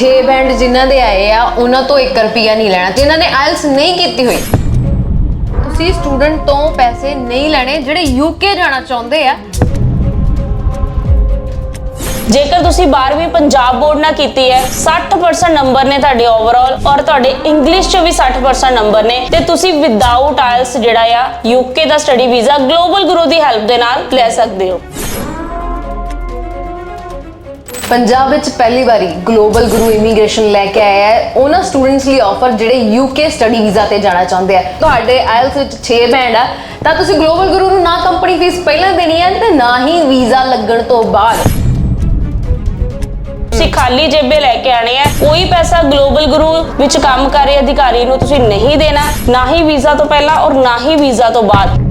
6 band ਜਿਨ੍ਹਾਂ ਦੇ ਆਏ ਆ, ਉਹਨਾਂ ਤੋਂ 1 ਰੁਪਿਆ ਨਹੀਂ ਲੈਣਾ ਜਿਨ੍ਹਾਂ ਨੇ ਆਇਲਸ ਨਹੀਂ ਕੀਤੀ ਹੋਈ। ਤੁਸੀਂ ਸਟੂਡੈਂਟ ਤੋਂ ਪੈਸੇ ਨਹੀਂ ਲੈਣੇ ਜਿਹੜੇ ਯੂਕੇ ਜਾਣਾ ਚਾਹੁੰਦੇ ਆ। ਜੇਕਰ ਤੁਸੀਂ 12ਵੀਂ ਪੰਜਾਬ ਬੋਰਡ ਨਾਲ ਕੀਤੀ ਹੈ 60% ਨੰਬਰ ਨੇ ਤੁਹਾਡੇ ਓਵਰਆਲ ਔਰ ਤੁਹਾਡੇ ਇੰਗਲਿਸ਼ 'ਚ ਵੀ 60% ਨੰਬਰ ਨੇ ਤੇ ਤੁਸੀਂ ਵਿਦਆਊਟ ਆਇਲਸ ਜਿਹੜਾ ਆ ਯੂਕੇ ਦਾ ਸਟੱਡੀ ਵੀਜ਼ਾ ਗਲੋਬਲ ਗੁਰੂ ਦੀ ਹੈਲਪ ਦੇ ਨਾਲ ਲੈ ਸਕਦੇ ਹੋ। ਪੰਜਾਬ ਵਿੱਚ ਪਹਿਲੀ ਵਾਰੀ ਗਲੋਬਲ ਗੁਰੂ ਇਮੀਗ੍ਰੇਸ਼ਨ ਲੈ ਕੇ ਆਇਆ ਹੈ। ਉਹਨਾਂ ਸਟੂਡੈਂਟਸ ਲਈ ਆਫਰ ਜਿਹੜੇ ਯੂਕੇ ਸਟੱਡੀ ਵੀਜ਼ਾ ਤੇ ਜਾਣਾ ਚਾਹੁੰਦੇ ਆ। ਤੁਹਾਡੇ ਆਇਲਸ ਵਿੱਚ 6 ਬੈਂਡ ਆ। ਤਾਂ ਤੁਸੀਂ ਗਲੋਬਲ ਗੁਰੂ ਨੂੰ ਨਾ ਕੰਪਨੀ ਫੀਸ ਪਹਿਲਾਂ ਦੇਣੀ ਹੈ ਤੇ ਨਾ ਹੀ ਵੀਜ਼ਾ ਲੱਗਣ ਤੋਂ ਬਾਅਦ। ਤੁਸੀਂ ਖਾਲੀ ਜੇਬੇ ਲੈ ਕੇ ਆਣੇ ਆ। ਕੋਈ ਪੈਸਾ ਗਲੋਬਲ ਗੁਰੂ ਵਿੱਚ ਕੰਮ ਕਰ ਰਹੇ ਅਧਿਕਾਰੀ ਨੂੰ ਤੁਸੀਂ ਨਹੀਂ ਦੇਣਾ। ਨਾ ਹੀ ਵੀਜ਼ਾ ਤੋਂ ਪਹਿਲਾਂ ਔਰ ਨਾ ਹੀ ਵੀਜ਼ਾ ਤੋਂ ਬਾਅਦ।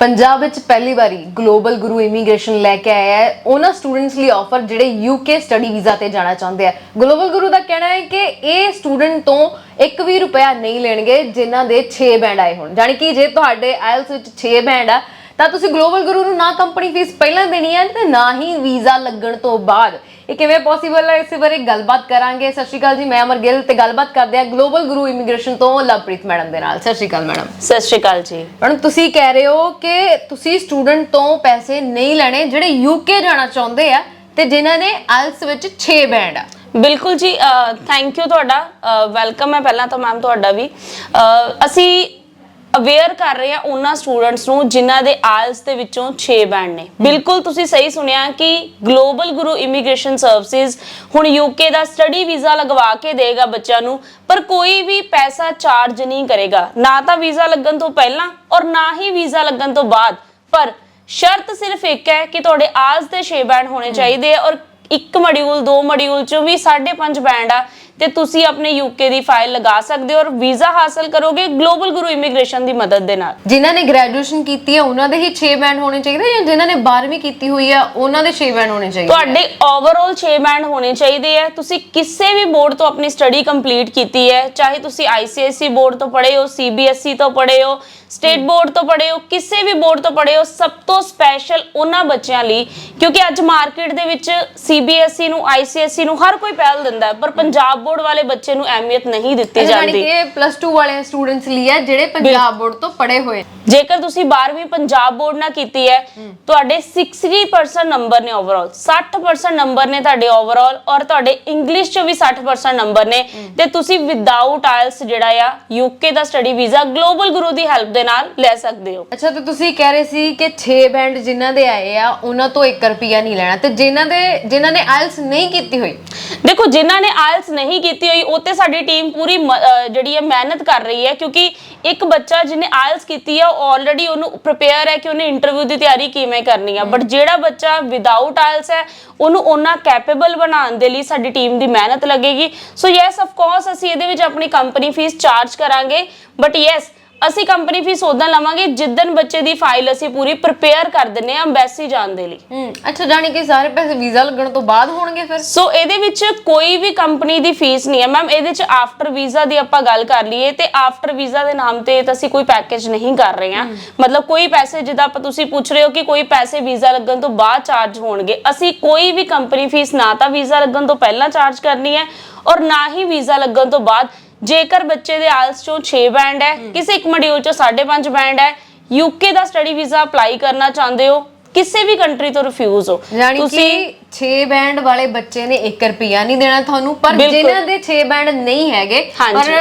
ਪੰਜਾਬ ਵਿੱਚ ਪਹਿਲੀ ਵਾਰੀ ਗਲੋਬਲ ਗੁਰੂ ਇਮੀਗ੍ਰੇਸ਼ਨ ਲੈ ਕੇ ਆਇਆ ਹੈ। ਉਹਨਾਂ ਸਟੂਡੈਂਟਸ ਲਈ ਆਫਰ ਜਿਹੜੇ ਯੂਕੇ ਸਟੱਡੀ ਵੀਜ਼ਾ ਤੇ ਜਾਣਾ ਚਾਹੁੰਦੇ ਆ। ਗਲੋਬਲ ਗੁਰੂ ਦਾ ਕਹਿਣਾ ਹੈ ਕਿ ਇਹ ਸਟੂਡੈਂਟ ਤੋਂ ਇੱਕ ਵੀ ਰੁਪਿਆ ਨਹੀਂ ਲੈਣਗੇ ਜਿਨ੍ਹਾਂ ਦੇ 6 ਬੈਂਡ ਆਏ ਹੋਣ। ਯਾਨੀ ਕਿ ਜੇ ਤੁਹਾਡੇ ਆਇਲਸ ਵਿੱਚ 6 ਬੈਂਡ ਆ, ਤਾਂ ਤੁਸੀਂ ਗਲੋਬਲ ਗੁਰੂ ਨੂੰ ਨਾ ਕੰਪਨੀ ਫੀਸ ਪਹਿਲਾਂ ਦੇਣੀ ਹੈ ਤੇ ਨਾ ਹੀ ਵੀਜ਼ਾ ਲੱਗਣ ਤੋਂ ਬਾਅਦ। ਇਹ ਕਿਵੇਂ ਪੋਸੀਬਲ ਹੈ? ਇਸੇ ਬਾਰੇ ਗੱਲਬਾਤ ਕਰਾਂਗੇ। ਸਤਿ ਸ਼੍ਰੀ ਅਕਾਲ ਜੀ ਮੈਂ ਅਮਰ ਗਿੱਲ ਤੇ ਗੱਲਬਾਤ ਕਰਦੇ ਆ ਗਲੋਬਲ ਗੁਰੂ ਇਮੀਗ੍ਰੇਸ਼ਨ ਤੋਂ ਲਵਪ੍ਰੀਤ ਮੈਡਮ ਦੇ ਨਾਲ। ਸਤਿ ਸ਼੍ਰੀ ਅਕਾਲ ਮੈਡਮ। ਸਤਿ ਸ਼੍ਰੀ ਅਕਾਲ ਜੀ। ਮੈਡਮ ਤੁਸੀਂ ਕਹਿ ਰਹੇ ਹੋ ਕਿ ਤੁਸੀਂ ਸਟੂਡੈਂਟ ਤੋਂ ਪੈਸੇ ਨਹੀਂ ਲੈਣੇ ਜਿਹੜੇ ਯੂਕੇ ਜਾਣਾ ਚਾਹੁੰਦੇ ਆ ਤੇ ਜਿਨ੍ਹਾਂ ਨੇ ਆਇਲਸ ਵਿੱਚ 6 ਬੈਂਡ ਆ। ਬਿਲਕੁਲ ਜੀ ਥੈਂਕ ਯੂ ਤੁਹਾਡਾ। ਵੈਲਕਮ ਹੈ ਪਹਿਲਾਂ ਤਾਂ ਮੈਮ ਤੁਹਾਡਾ ਵੀ। ਅਸੀਂ ਅਵੇਅਰ ਕਰ ਰਹੇ ਹਾਂ ਉਹਨਾਂ ਸਟੂਡੈਂਟਸ ਨੂੰ ਜਿਨ੍ਹਾਂ ਦੇ ਆਇਲਸ ਦੇ ਵਿੱਚੋਂ 6 ਬੈਂਡ ਨੇ। ਬਿਲਕੁਲ ਤੁਸੀਂ ਸਹੀ ਸੁਣਿਆ ਕਿ ਗਲੋਬਲ ਗੁਰੂ ਇਮੀਗ੍ਰੇਸ਼ਨ ਸਰਵਿਸਿਜ਼ ਹੁਣ ਯੂਕੇ ਦਾ ਸਟੱਡੀ ਵੀਜ਼ਾ ਲਗਵਾ ਕੇ ਦੇਗਾ ਬੱਚਿਆਂ ਨੂੰ ਪਰ ਕੋਈ ਵੀ ਪੈਸਾ ਚਾਰਜ ਨਹੀਂ ਕਰੇਗਾ। ਨਾ ਤਾਂ ਵੀਜ਼ਾ ਲੱਗਣ ਤੋਂ ਪਹਿਲਾਂ ਔਰ ਨਾ ਹੀ ਵੀਜ਼ਾ ਲੱਗਣ ਤੋਂ ਬਾਅਦ। ਪਰ ਸ਼ਰਤ ਸਿਰਫ ਇੱਕ ਹੈ ਕਿ ਤੁਹਾਡੇ ਆਇਲਸ ਦੇ 6 ਬੈਂਡ ਹੋਣੇ ਚਾਹੀਦੇ ਆ ਔਰ ਇੱਕ ਮੋਡਿਊਲ ਦੋ ਮੋਡਿਊਲ ਚੋਂ ਵੀ 5.5 ਬੈਂਡ ਆ ਤੇ ਤੁਸੀਂ ਆਪਣੇ ਯੂਕੇ ਦੀ ਫਾਈਲ ਲਗਾ ਸਕਦੇ ਹੋ ਔਰ ਵੀਜ਼ਾ ਹਾਸਲ ਕਰੋਗੇ ਗਲੋਬਲ ਗੁਰੂ ਇਮੀਗ੍ਰੇਸ਼ਨ ਦੀ ਮਦਦ ਦੇ ਨਾਲ। ਜਿਨ੍ਹਾਂ ਨੇ ਗ੍ਰੈਜੂਏਸ਼ਨ ਕੀਤੀ ਹੈ ਉਹਨਾਂ ਦੇ ਹੀ 6 ਬੈਂਡ ਹੋਣੇ ਚਾਹੀਦੇ ਜਾਂ ਜਿਨ੍ਹਾਂ ਨੇ 12ਵੀਂ ਕੀਤੀ ਹੋਈ ਆ ਉਹਨਾਂ ਦੇ 6 ਬੈਂਡ ਹੋਣੇ ਚਾਹੀਦੇ? ਤੁਹਾਡੇ ਓਵਰਆਲ 6 ਬੈਂਡ ਹੋਣੇ ਚਾਹੀਦੇ ਆ ਤੁਸੀਂ ਕਿਸੇ ਵੀ ਬੋਰਡ ਤੋਂ ਆਪਣੀ ਸਟੱਡੀ ਕੰਪਲੀਟ ਕੀਤੀ ਹੈ ਚਾਹੇ ਤੁਸੀਂ ICSE ਬੋਰਡ ਤੋਂ ਪੜ੍ਹੇ ਹੋ CBSE ਤੋਂ ਪੜ੍ਹੇ ਹੋ ਸਟੇਟ ਬੋਰਡ ਤੋਂ ਪੜ੍ਹੇ ਹੋ ਕਿਸੇ ਵੀ ਬੋਰਡ ਤੋਂ ਪੜ੍ਹੇ ਹੋ ਸਭ ਤੋਂ ਸਪੈਸ਼ਲ ਉਹਨਾਂ ਬੱਚਿਆਂ ਲਈ ਕਿਉਂਕਿ ਅੱਜ ਮਾਰਕੀਟ ਦੇ ਵਿੱਚ CBSE ਨੂੰ ICSE ਨੂੰ ਹਰ ਕੋਈ ਪਹਿਲ ਦਿੰਦਾ ਹੈ ਪਰ ਪੰਜਾਬ ਬੋਰਡ ਵਾਲੇ ਬੱਚੇ ਨੂੰ ਅਹਿਮੀਅਤ ਨਹੀਂ ਦਿੱਤੀ ਜਾਂਦੀ। ਕਿ ਪਲੱਸ 2 ਵਾਲੇ ਸਟੂਡੈਂਟਸ ਲਈ ਹੈ ਜਿਹੜੇ ਪੰਜਾਬ ਬੋਰਡ ਤੋਂ ਪੜ੍ਹੇ ਹੋਏ ਜੇਕਰ ਤੁਸੀਂ 12ਵੀਂ ਪੰਜਾਬ ਬੋਰਡ ਨਾਲ ਕੀਤੀ ਹੈ ਤੁਹਾਡੇ 60% ਨੰਬਰ ਨੇ ਓਵਰਆਲ 60% ਨੰਬਰ ਨੇ ਤੁਹਾਡੇ ਓਵਰਆਲ ਔਰ ਤੁਹਾਡੇ ਇੰਗਲਿਸ਼ 'ਚ ਵੀ 60% ਨੰਬਰ ਨੇ। ਤੇ ਤੁਸੀਂ ਵਿਦਆਊਟ ਆਇਲਸ ਜਿਹੜਾ ਆ ਯੂਕੇ ਦਾ ਸਟੱਡੀ ਵੀਜ਼ਾ ਗਲੋਬਲ ਗੁਰੂ ਦੀ ਹੈਲਪ ਦੇ ਨਾਲ ਲੈ ਸਕਦੇ ਹੋ। ਅੱਛਾ ਤੇ ਤੁਸੀਂ ਕਹਿ ਰਹੇ ਸੀ ਕਿ 6 ਬੈਂਡ ਜਿਨ੍ਹਾਂ ਦੇ ਆਏ ਆ ਉਹਨਾਂ ਤੋਂ 1 ਰੁਪਿਆ ਨਹੀਂ ਲੈਣਾ। ਤੇ ਜਿਨ੍ਹਾਂ ਦੇ ਜਿਨ੍ਹਾਂ ਨੇ ਆਇਲਸ ਨਹੀਂ ਕੀਤੀ ਹੋਈ ਦੇਖੋ ਜਿਨ੍ਹਾਂ ਨੇ ਆਇਲਸ ਨਹੀਂ ਕੀਤੀ ਹੋਈ ਉਹ ਤੇ ਸਾਡੀ ਟੀਮ ਪੂਰੀ ਜਿਹੜੀ ਹੈ ਮਿਹਨਤ ਕਰ ਰਹੀ ਹੈ ਕਿਉਂਕਿ ਇੱਕ ਬੱਚਾ ਜਿਹਨੇ ਆਇਲਸ ਕੀਤੀ ਹੈ ਉਹ ਆਲਰੇਡੀ ਉਹਨੂੰ ਪ੍ਰਿਪੇਅਰ ਹੈ ਕਿ ਉਹਨੇ ਇੰਟਰਵਿਊ ਦੀ ਤਿਆਰੀ ਕਿਵੇਂ ਕਰਨੀ ਆ ਬਟ ਜਿਹੜਾ ਬੱਚਾ ਵਿਦਆਊਟ ਆਇਲਸ ਹੈ ਉਹਨੂੰ ਉਹਨਾਂ ਕੈਪੇਬਲ ਬਣਾਉਣ ਦੇ ਲਈ ਸਾਡੀ ਟੀਮ ਦੀ ਮਿਹਨਤ ਲੱਗੇਗੀ। ਸੋ ਯੈਸ ਆਫ ਕੋਰਸ ਅਸੀਂ ਇਹਦੇ ਵਿੱਚ ਆਪਣੀ ਕੰਪਨੀ ਫੀਸ ਚਾਰਜ ਕਰਾਂਗੇ ਬਟ ਯੈਸ ਅਸੀਂ ਕੰਪਨੀ ਫੀਸ ਉਦੋਂ ਲਵਾਂਗੇ ਜਿੱਦਨ ਬੱਚੇ ਦੀ ਫਾਈਲ ਅਸੀਂ ਪੂਰੀ ਪ੍ਰਿਪੇਅਰ ਕਰ ਦਿੰਨੇ ਆ ਐਮਬੈਸੀ ਜਾਣ ਦੇ ਲਈ। ਹੂੰ ਅੱਛਾ ਜਾਣੀ ਕਿ ਸਾਰੇ ਪੈਸੇ ਵੀਜ਼ਾ ਲੱਗਣ ਤੋਂ ਬਾਅਦ ਹੋਣਗੇ ਫਿਰ? ਸੋ ਇਹਦੇ ਵਿੱਚ ਕੋਈ ਵੀ ਕੰਪਨੀ ਦੀ ਫੀਸ ਨਹੀਂ ਹੈ। ਮੈਮ ਇਹਦੇ ਵਿੱਚ ਆਫਟਰ ਵੀਜ਼ਾ ਦੀ ਆਪਾਂ ਗੱਲ ਕਰ ਲਈਏ ਤੇ ਆਫਟਰ ਵੀਜ਼ਾ ਦੇ ਨਾਮ ਤੇ ਤਾਂ ਅਸੀਂ ਕੋਈ ਪੈਕੇਜ ਨਹੀਂ ਕਰ ਰਹੇ ਹਾਂ। ਮਤਲਬ ਕੋਈ ਪੈਸੇ ਜਿੱਦਾਂ ਆਪਾਂ ਤੁਸੀਂ ਪੁੱਛ ਰਹੇ ਹੋ ਕਿ ਕੋਈ ਪੈਸੇ ਵੀਜ਼ਾ ਲੱਗਣ ਤੋਂ ਬਾਅਦ ਚਾਰਜ ਹੋਣਗੇ ਅਸੀਂ ਕੋਈ ਵੀ ਕੰਪਨੀ ਫੀਸ ਨਾ ਤਾਂ ਵੀਜ਼ਾ ਲੱਗਣ ਤੋਂ ਪਹਿਲਾਂ ਚਾਰਜ ਕਰਨੀ ਹੈ ਔਰ ਨਾ ਹੀ ਵੀਜ਼ਾ ਲੱਗਣ ਤੋਂ ਬਾਅਦ ਜੇਕਰ ਬੱਚੇ ਦੇ ਆਇਲਸ ਚੋਂ 6 ਬੈਂਡ ਹੈ ਕਿਸੇ ਇੱਕ ਮੋਡਿਊਲ ਚੋਂ 5.5 ਬੈਂਡ ਹੈ ਯੂਕੇ ਦਾ ਸਟੱਡੀ ਵੀਜ਼ਾ ਅਪਲਾਈ ਕਰਨਾ ਚਾਹੁੰਦੇ ਹੋ ਕਿਸੇ ਵੀ ਕੰਟਰੀ ਤੋਂ ਰਿਫਿਊਜ਼ ਹੋ ਯਾਨੀ ਕਿ 6 ਬੈਂਡ ਵਾਲੇ ਬੱਚੇ ਨੇ 1 ਰੁਪਿਆ ਨਹੀਂ ਦੇਣਾ ਤੁਹਾਨੂੰ ਪਰ। ਜਿਨ੍ਹਾਂ ਦੇ 6 ਬੈਂਡ ਨਹੀਂ ਹੈਗੇ। ਪਰ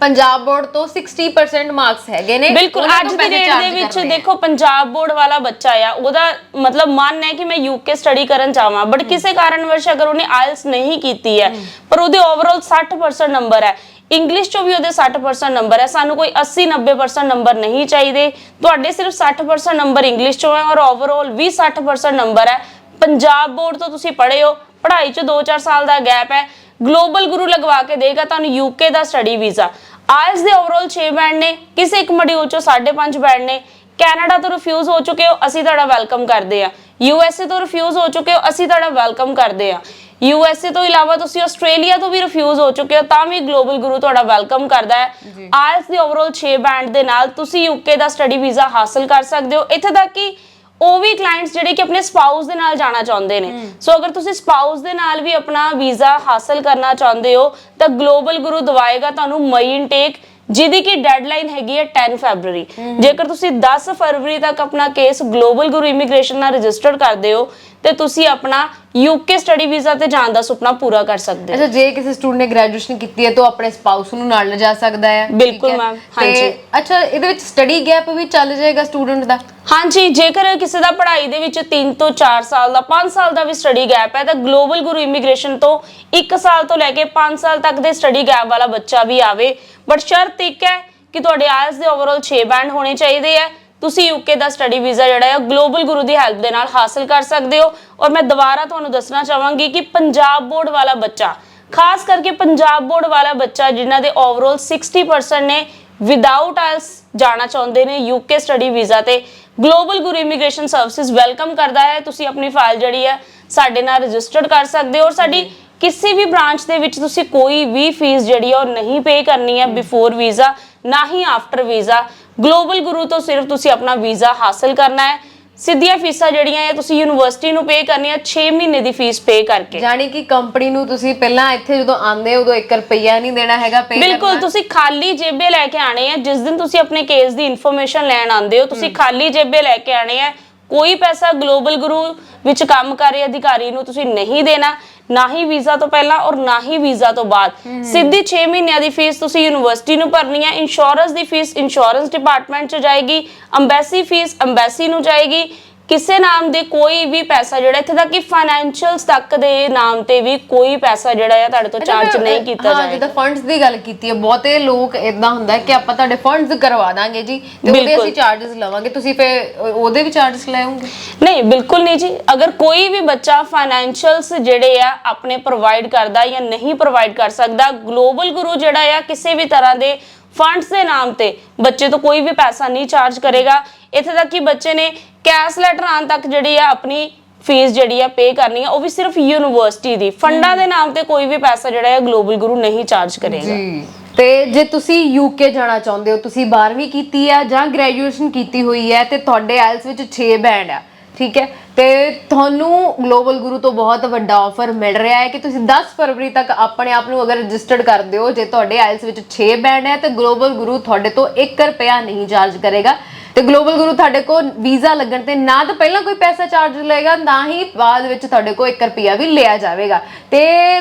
ਪੰਜਾਬ ਬੋਰਡ ਤੋਂ 60% ਮਾਰਕਸ ਹੈਗੇ ਨੇ ਬਿਲਕੁਲ ਅੱਜ ਦੀ ਡੇਟ ਦੇ ਵਿੱਚ ਕਰਨੇ। ਦੇਖੋ ਪੰਜਾਬ ਬੋਰਡ ਵਾਲਾ ਬੱਚਾ ਆ ਉਹਦਾ ਮਤਲਬ ਮਨ ਹੈ ਕਿ ਮੈਂ ਯੂਕੇ ਸਟੱਡੀ ਕਰਨ ਚਾਹਾਂ ਬਟ ਕਿਸੇ ਕਾਰਨਵਸ਼ ਅਗਰ ਉਹਨੇ ਆਇਲਸ ਨਹੀਂ ਕੀਤੀ ਹੈ ਪਰ ਉਹਦੇ ਓਵਰਆਲ 60% ਨੰਬਰ ਹੈ ਇੰਗਲਿਸ਼ ਚੋਂ ਵੀ ਉਹਦੇ 60% ਨੰਬਰ ਹੈ। ਸਾਨੂੰ ਕੋਈ 80 90% ਨੰਬਰ ਨਹੀਂ ਚਾਹੀਦੇ। ਤੁਹਾਡੇ ਸਿਰਫ 60% ਨੰਬਰ ਇੰਗਲਿਸ਼ ਚੋਂ ਹੈ ਔਰ ਓਵਰਆਲ ਵੀ 60% ਨੰਬਰ ਹੈ। ਪੰਜਾਬ ਬੋਰਡ ਤੋਂ ਤੁਸੀਂ ਪੜ੍ਹੇ ਹੋ। ਪੜ੍ਹਾਈ 'ਚ 2-4 ਸਾਲ ਦਾ ਗੈਪ ਹੈ। ਗਲੋਬਲ ਗੁਰੂ ਲਗਵਾ ਕੇ ਦੇਗਾ ਤੁਹਾਨੂੰ ਯੂਕੇ ਦਾ ਸਟੱਡੀ ਵੀਜ਼ਾ ਆਇਲਸ ਦੇ ਓਵਰਆਲ 6 ਬੈਂਡ ਨੇ। ਕਿਸੇ ਇੱਕ ਮੋਡਿਊਲ ਚੋਂ 5.5 ਬੈਂਡ ਨੇ। ਕੈਨੇਡਾ ਤੋਂ ਰਿਫਿਊਜ਼ ਹੋ ਚੁੱਕੇ ਹੋ। ਅਸੀਂ ਤੁਹਾਡਾ ਵੈਲਕਮ ਕਰਦੇ ਆ ਯੂ ਐਸ ਏ ਤੋਂ ਰਿਫਿਊਜ਼ ਹੋ ਚੁੱਕੇ ਹੋ। ਅਸੀਂ ਤੁਹਾਡਾ ਵੈਲਕਮ ਕਰਦੇ ਆ ਯੂ ਐਸ ਏ ਤੋਂ ਇਲਾਵਾ ਤੁਸੀਂ ਆਸਟ੍ਰੇਲੀਆ ਤੋਂ ਵੀ ਰਿਫਿਊਜ਼ ਹੋ ਚੁੱਕੇ ਹੋ ਤਾਂ ਵੀ ਗਲੋਬਲ ਗੁਰੂ ਤੁਹਾਡਾ ਵੈਲਕਮ ਕਰਦਾ ਹੈ। ਆਇਲਸ ਦੇ ਓਵਰਆਲ 6 ਬੈਂਡ ਦੇ ਨਾਲ ਤੁਸੀਂ ਯੂਕੇ ਦਾ ਸਟੱਡੀ ਵੀਜ਼ਾ ਹਾਸਲ ਕਰ ਸਕਦੇ ਹੋ। ਇੱਥੇ ਤੱਕ ਕਿ ਉਹ ਵੀ ਕਲਾਇੰਟਸ ਜਿਹੜੇ ਕਿ ਆਪਣੇ ਸਪਾਊਸ ਦੇ ਨਾਲ ਜਾਣਾ ਚਾਹੁੰਦੇ ਨੇ। ਸੋ ਅਗਰ ਤੁਸੀਂ ਸਪਾਊਸ ਦੇ ਨਾਲ ਵੀ ਆਪਣਾ ਵੀਜ਼ਾ ਹਾਸਲ ਕਰਨਾ ਚਾਹੁੰਦੇ ਹੋ ਤਾਂ ਗਲੋਬਲ ਗੁਰੂ ਦਵਾਏਗਾ ਤੁਹਾਨੂੰ ਮਈ ਇਨਟੇਕ ਜਿਹਦੀ ਕਿ ਡੈਡਲਾਈਨ ਹੈਗੀ ਹੈ 10 ਫੈਬਰੂਰੀ ਜੇਕਰ ਤੁਸੀਂ 10 ਫਰਵਰੀ ਤੱਕ ਆਪਣਾ ਕੇਸ ਗਲੋਬਲ ਗੁਰੂ ਇਮੀਗ੍ਰੇਸ਼ਨ ਨਾਲ ਰਜਿਸਟਰਡ ਕਰਦੇ ਹੋ ਤੇ ਤੁਸੀਂ ਆਪਣਾ ਯੂਕੇ ਸਟੱਡੀ ਵੀਜ਼ਾ ਤੇ ਜਾਣ ਦਾ ਸੁਪਨਾ ਪੂਰਾ ਕਰ ਸਕਦੇ ਹੋ ਅੱਛਾ ਜੇ ਕਿਸੇ ਸਟੂਡੈਂਟ ਨੇ ਗ੍ਰੈਜੂਏਸ਼ਨ ਕੀਤੀ ਹੈ ਤਾਂ ਉਹ ਆਪਣੇ ਸਪਾਊਸ ਨੂੰ ਨਾਲ ਲਿਜਾ ਸਕਦਾ ਹੈ ਬਿਲਕੁਲ ਹੈ? ਤੇ ਹਾਂਜੀ। ਅੱਛਾ ਇਹਦੇ ਵਿੱਚ ਸਟੱਡੀ ਗੈਪ ਵੀ ਚੱਲ ਜਾਏਗਾ ਸਟੂਡੈਂਟ ਦਾ ਹਾਂਜੀ ਜੇਕਰ ਕਿਸੇ ਦਾ ਪੜ੍ਹਾਈ ਦੇ ਵਿੱਚ 3 ਤੋਂ 4 ਸਾਲ ਦਾ 5 ਸਾਲ ਦਾ ਵੀ ਸਟੱਡੀ ਗੈਪ ਹੈ ਤਾਂ ਗਲੋਬਲ ਗੁਰੂ ਇਮੀਗ੍ਰੇਸ਼ਨ ਤੋਂ 1 ਸਾਲ ਤੋਂ ਲੈ ਕੇ 5 ਸਾਲ ਤੱਕ ਦੇ ਸਟੱਡੀ ਗੈਪ ਵਾਲਾ ਬੱਚਾ ਵੀ ਆਵੇ ਬਟ ਸ਼ਰਤ ਇੱਕ ਹੈ ਕਿ ਤੁਹਾਡੇ ਆਇਲਸ ਦੇ ਓਵਰਆਲ 6 ਬੈਂਡ ਹੋਣੇ ਚਾਹੀਦੇ ਆ ਤੁਸੀਂ ਯੂਕੇ ਦਾ ਸਟੱਡੀ ਵੀਜ਼ਾ ਜਿਹੜਾ ਹੈ ਗਲੋਬਲ ਗੁਰੂ ਦੀ ਹੈਲਪ ਦੇ ਨਾਲ ਹਾਸਲ ਕਰ ਸਕਦੇ ਹੋ। ਔਰ ਮੈਂ ਦੁਬਾਰਾ ਤੁਹਾਨੂੰ ਦੱਸਣਾ ਚਾਹਾਂਗੀ ਕਿ ਪੰਜਾਬ ਬੋਰਡ ਵਾਲਾ ਬੱਚਾ, ਖਾਸ ਕਰਕੇ ਪੰਜਾਬ ਬੋਰਡ ਵਾਲਾ ਬੱਚਾ ਜਿਨ੍ਹਾਂ ਦੇ ਓਵਰਆਲ 60% ਨੇ ਵਿਦਆਊਟ ਆਇਲਸ ਜਾਣਾ ਚਾਹੁੰਦੇ ਨੇ ਯੂਕੇ ਸਟੱਡੀ ਵੀਜ਼ਾ ਤੇ global Guru immigration services welcome ਕਰਦਾ ਹੈ। ਤੁਸੀਂ ਆਪਣੀ ਫਾਈਲ ਜਿਹੜੀ ਹੈ ਸਾਡੇ ਨਾਲ ਰਜਿਸਟਰਡ ਕਰ ਸਕਦੇ ਹੋ ਔਰ ਸਾਡੀ ਕਿਸੇ ਵੀ ਬ੍ਰਾਂਚ ਦੇ ਵਿੱਚ ਤੁਸੀਂ ਕੋਈ ਵੀ ਫੀਸ ਜਿਹੜੀ ਹੈ ਉਹ ਨਹੀਂ ਪੇ ਕਰਨੀ ਹੈ ਬਿਫੋਰ ਵੀਜ਼ਾ ਨਾ ਹੀ ਆਫਟਰ ਵੀਜ਼ਾ ਗਲੋਬਲ ਗੁਰੂ ਤੋਂ ਸਿਰਫ ਤੁਸੀਂ ਆਪਣਾ ਵੀਜ਼ਾ ਹਾਸਲ ਕਰਨਾ ਹੈ। ਸਿੱਧੀਆਂ ਫੀਸਾਂ ਜਿਹੜੀਆਂ ਹੈ ਤੁਸੀਂ ਯੂਨੀਵਰਸਿਟੀ ਨੂੰ ਪੇ ਕਰਨੀਆਂ 6 ਮਹੀਨੇ ਦੀ ਫੀਸ ਪੇ ਕਰਕੇ। ਜਾਣੀ ਕਿ ਕੰਪਨੀ ਨੂੰ ਤੁਸੀਂ ਪਹਿਲਾਂ ਇੱਥੇ ਜਦੋਂ ਆਉਂਦੇ ਉਦੋਂ 1 ਰੁਪਈਆ ਨਹੀਂ ਦੇਣਾ ਹੈਗਾ ਪੇ ਬਿਲਕੁਲ ਤੁਸੀਂ ਖਾਲੀ ਜੇਬੇ ਲੈ ਕੇ ਆਣੇ ਆ। ਜਿਸ ਦਿਨ ਤੁਸੀਂ ਆਪਣੇ ਕੇਸ ਦੀ ਇਨਫੋਰਮੇਸ਼ਨ ਲੈਣ ਆਉਂਦੇ ਹੋ ਤੁਸੀਂ ਖਾਲੀ ਜੇਬੇ ਲੈ ਕੇ ਆਣੇ ਆ। ਕੋਈ ਪੈਸਾ ਗਲੋਬਲ ਗੁਰੂ ਵਿੱਚ ਕੰਮ ਕਰ ਰਹੇ ਅਧਿਕਾਰੀ ਨੂੰ ਤੁਸੀਂ ਨਹੀਂ ਦੇਣਾ ਨਾ ਹੀ ਵੀਜ਼ਾ ਤੋਂ ਪਹਿਲਾਂ ਔਰ ਨਾ ਹੀ ਵੀਜ਼ਾ ਤੋਂ ਬਾਅਦ। ਸਿੱਧੀ 6 ਮਹੀਨਿਆਂ ਦੀ ਫੀਸ ਤੁਸੀਂ ਯੂਨੀਵਰਸਿਟੀ ਨੂੰ ਭਰਨੀ ਹੈ ਇੰਸ਼ੋਰੈਂਸ ਦੀ ਫੀਸ ਇੰਸ਼ੋਰੈਂਸ ਡਿਪਾਰਟਮੈਂਟ 'ਚ ਜਾਏਗੀ ਅੰਬੈਸੀ ਫੀਸ ਅੰਬੈਸੀ ਨੂੰ ਜਾਏਗੀ ਕਿਸੇ ਨਾਮ ਦੇ ਕੋਈ ਵੀ ਪੈਸਾ ਜਿਹੜਾ ਇੱਥੇ ਤੱਕ ਕਿ ਫਾਈਨੈਂਸ਼ੀਅਲਸ ਤੱਕ ਦੇ ਨਾਮ ਤੇ ਵੀ ਕੋਈ ਪੈਸਾ ਜਿਹੜਾ ਹੈ ਤੁਹਾਡੇ ਤੋਂ ਚਾਰਜ ਨਹੀਂ ਕੀਤਾ ਜਾਏਗਾ। ਹਾਂ ਜਿੱਦਾਂ ਫੰਡਸ ਦੀ ਗੱਲ ਕੀਤੀ ਹੈ ਬਹੁਤੇ ਲੋਕ ਇਦਾਂ ਹੁੰਦਾ ਕਿ ਆਪਾਂ ਤੁਹਾਡੇ ਫੰਡਸ ਕਰਵਾ ਦਾਂਗੇ ਜੀ ਤੇ ਉਹਦੇ ਅਸੀਂ ਚਾਰजेस ਲਵਾਂਗੇ। ਤੁਸੀਂ ਫੇ ਉਹਦੇ ਵੀ ਚਾਰजेस ਲੈਉਂਗੇ ਨਹੀਂ ਬਿਲਕੁਲ ਨਹੀਂ ਜੀ। ਅਗਰ ਕੋਈ ਵੀ ਬੱਚਾ ਫਾਈਨੈਂਸ਼ੀਅਲਸ ਜਿਹੜੇ ਆ ਆਪਣੇ ਪ੍ਰੋਵਾਈਡ ਕਰਦਾ ਜਾਂ ਨਹੀਂ ਪ੍ਰੋਵਾਈਡ ਕਰ ਸਕਦਾ ਗਲੋਬਲ ਗੁਰੂ ਜਿਹੜਾ ਆ ਕਿਸੇ ਵੀ ਤਰ੍ਹਾਂ ਦੇ ਫੰਡਸ ਦੇ ਨਾਮ ਤੇ। ਬੱਚੇ ਤੋਂ ਕੋਈ ਵੀ ਪੈਸਾ ਨਹੀਂ ਚਾਰਜ ਕਰੇਗਾ। ਇੱਥੇ ਤੱਕ ਕਿ ਬੱਚੇ ਨੇ ਕੈਸ਼ ਲੈਟਰ ਆਉਣ ਤੱਕ ਜਿਹੜੀ ਆ ਆਪਣੀ ਫੀਸ ਜਿਹੜੀ ਆ ਪੇ ਕਰਨੀ ਆ, ਉਹ ਵੀ ਸਿਰਫ ਯੂਨੀਵਰਸਿਟੀ ਦੀ। ਫੰਡਾਂ ਦੇ ਨਾਮ ਤੇ ਕੋਈ ਵੀ ਪੈਸਾ ਜਿਹੜਾ ਹੈ ਗਲੋਬਲ ਗੁਰੂ ਨਹੀਂ ਚਾਰਜ ਕਰੇਗਾ। ਜੀ। ਤੇ ਜੇ ਤੁਸੀਂ ਯੂਕੇ ਜਾਣਾ ਚਾਹੁੰਦੇ ਹੋ, ਤੁਸੀਂ 12ਵੀਂ ਕੀਤੀ ਹੈ ਜਾਂ ਗ੍ਰੈਜੂਏਸ਼ਨ ਕੀਤੀ ਹੋਈ ਹੈ ਤੇ ਤੁਹਾਡੇ ਆਇਲਸ ਵਿੱਚ 6 ਬੈਂਡ ਆ। ਠੀਕ ਹੈ? ਤੇ ਤੁਹਾਨੂੰ ਗਲੋਬਲ ਗੁਰੂ ਤੋਂ ਬਹੁਤ ਵੱਡਾ ਆਫਰ ਮਿਲ ਰਿਹਾ ਹੈ ਕਿ ਤੁਸੀਂ 10 ਫਰਵਰੀ ਤੱਕ ਆਪਣੇ ਆਪ ਨੂੰ ਅਗਰ ਰਜਿਸਟਰਡ ਕਰਦੇ ਹੋ ਜੇ ਤੁਹਾਡੇ ਆਇਲਸ ਵਿੱਚ 6 ਬੈਂਡ ਹੈ, ਤੇ ਗਲੋਬਲ ਗੁਰੂ ਤੁਹਾਡੇ ਤੋਂ 1 ਰੁਪਿਆ ਨਹੀਂ ਚਾਰਜ ਕਰੇਗਾ। ਤੇ ਗਲੋਬਲ ਗੁਰੂ ਤੁਹਾਡੇ ਕੋਲ ਵੀਜ਼ਾ ਲੱਗਣ ਤੇ ਨਾ ਤਾਂ ਪਹਿਲਾਂ ਕੋਈ ਪੈਸਾ ਚਾਰਜ ਲਏਗਾ ਨਾ ਹੀ ਬਾਅਦ ਵਿੱਚ ਤੁਹਾਡੇ ਕੋਲ 1 ਰੁਪਿਆ ਵੀ ਲਿਆ ਜਾਵੇਗਾ। ਤੇ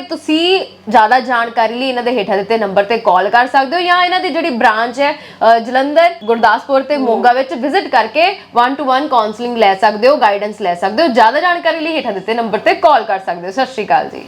ਤੁਸੀਂ ਜ਼ਿਆਦਾ ਜਾਣਕਾਰੀ ਲਈ ਇਹਨਾਂ ਦੇ ਹੇਠਾਂ ਦਿੱਤੇ ਨੰਬਰ ਤੇ ਕਾਲ ਕਰ ਸਕਦੇ ਹੋ ਜਾਂ ਇਹਨਾਂ ਦੀ ਜਿਹੜੀ ਬ੍ਰਾਂਚ ਹੈ ਜਲੰਧਰ ਗੁਰਦਾਸਪੁਰ ਤੇ ਮੋਗਾ ਵਿੱਚ ਵਿਜ਼ਿਟ ਕਰਕੇ 1 ਟੂ 1 ਕਾਉਂਸਲਿੰਗ ਲੈ ਸਕਦੇ ਹੋ ਗਾਈਡੈਂਸ ਲੈ ਸਕਦੇ ਹੋ। ਜ਼ਿਆਦਾ ਜਾਣਕਾਰੀ ਲਈ ਹੇਠਾਂ ਦਿੱਤੇ ਨੰਬਰ ਤੇ ਕਾਲ ਕਰ ਸਕਦੇ ਹੋ। ਸਤਿ ਸ਼੍ਰੀ ਅਕਾਲ ਜੀ।